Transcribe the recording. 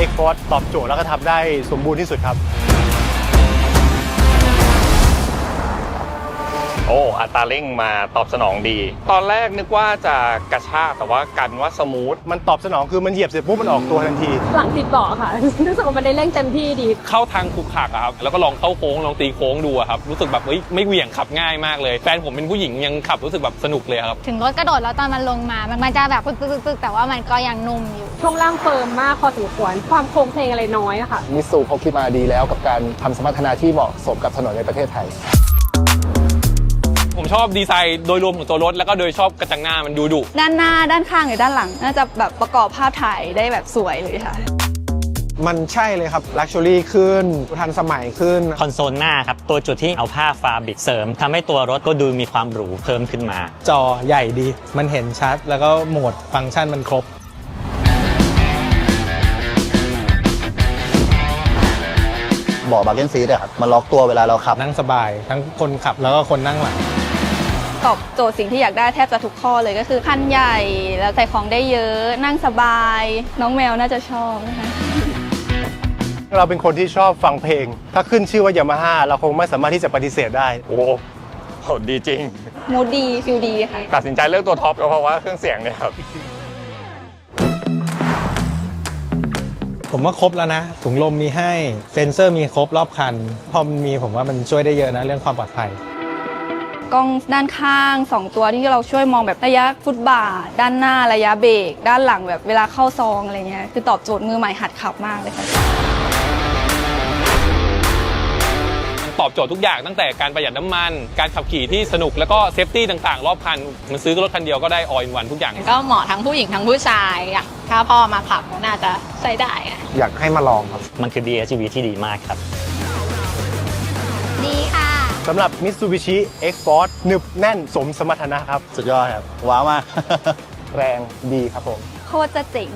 เอ็กฟอร์ตอบโจทย์แล้วก็ทำได้สมบูรณ์ที่สุดครับ โอ้อัตราเร่งมาตอบสนองดี ตอนแรกนึกว่าจะกระชากแต่ว่ากันว่าสมูทมันตอบสนองคือมันเหยียบเสร็จปุ๊บมันออกตัวทันที หลังติดเบาะค่ะ รู้สึกว่ามันได้เร่งเต็มที่ดี เข้าทางขรุกขลักอะครับ แล้วก็ลองเข้าโค้งลองตีโค้งดูอะครับ รู้สึกแบบเฮ้ยไม่เหวี่ยงขับง่ายมากเลย แฟนผมเป็นผู้หญิงยังขับรู้สึกแบบสนุกเลยครับ ถึงรถกระโดดแล้วตอนมันลงมา มันมันจะแบบปึ๊กๆๆๆแต่ว่ามันก็ยังนุ่มอยู่ ช่วงล่างเฟิร์มมากพอสมควร ความโค้งเพลงอะไรน้อยอะค่ะ มิสูเขาคิดมาดีแล้วกับการทำสมรรถนะที่เหมาะสมกับถนนในประเทศไทย ผมชอบดีไซน์โดยรวมของตัวรถ แล้วก็โดยชอบกระจังหน้ามันดูดุด้านหน้าด้านข้างหรือด้านหลัง น่าจะแบบประกอบภาพถ่ายได้แบบสวยเลยค่ะ มันใช่เลยครับลักชัวรี่ขึ้น ทันสมัยขึ้น คอนโซลหน้าครับ ตัวจุดที่เอาผ้าฟาบริกเสริมทำให้ตัวรถก็ดูมีความหรูเพิ่มขึ้นมา จอใหญ่ดี มันเห็นชัดแล้วก็โหมดฟังก์ชันมันครบบ่อบาร์เกนซีดอะครับมันล็อกตัวเวลาเราขับ นั่งสบาย ทั้งคนขับแล้วก็คนนั่งหลัง ตอบโจทย์สิ่งที่อยากได้แทบจะทุกข้อเลยก็คือคันใหญ่แล้วใส่ของได้เยอะนั่งสบาย น้องแมวน่าจะชอบนะคะเราเป็นคนที่ชอบฟังเพลง ถ้าขึ้นชื่อว่ายามาฮ่าเราคงไม่สามารถที่จะปฏิเสธได้ โอ้โหดีจริง มูดดีฟิลดีค่ะ ตัดสินใจเลือกตัวท็อปก็เพราะว่าเครื่องเสียงเนี่ยครับ ผมว่าครบแล้วนะ ถุงลมมีให้ เซ็นเซอร์มีครบรอบคัน พอมันมีผมว่ามันช่วยได้เยอะนะเรื่องความปลอดภัย กล้องด้านข้าง 2 ตัวที่เราช่วยมองแบบระยะฟุตบาท ด้านหน้าระยะเบรกด้านหลังแบบเวลาเข้าซองอะไรเงี้ยคือตอบโจทย์มือใหม่หัดขับมากเลยค่ะตอบโจทย์ทุกอย่างตั้งแต่การประหยัดน้ำมัน การขับขี่ที่สนุกแล้วก็เซฟตี้ต่างๆ รอบคัน มันซื้อรถคันเดียวก็ได้ออยวันทุกอย่าง ก็เหมาะทั้งผู้หญิงทั้งผู้ชายอะถ้าพ่อมาขับก็น่าจะใช้ได้อะอยากให้มาลองครับ มันคือ DSUV ที่ดีมากครับ สำหรับ Mitsubishi X-Force หนึบแน่นสมสมรรถนะครับ สุดยอดครับ ว้าวมาก แรงดีครับผม โคตรจะเจ๋ง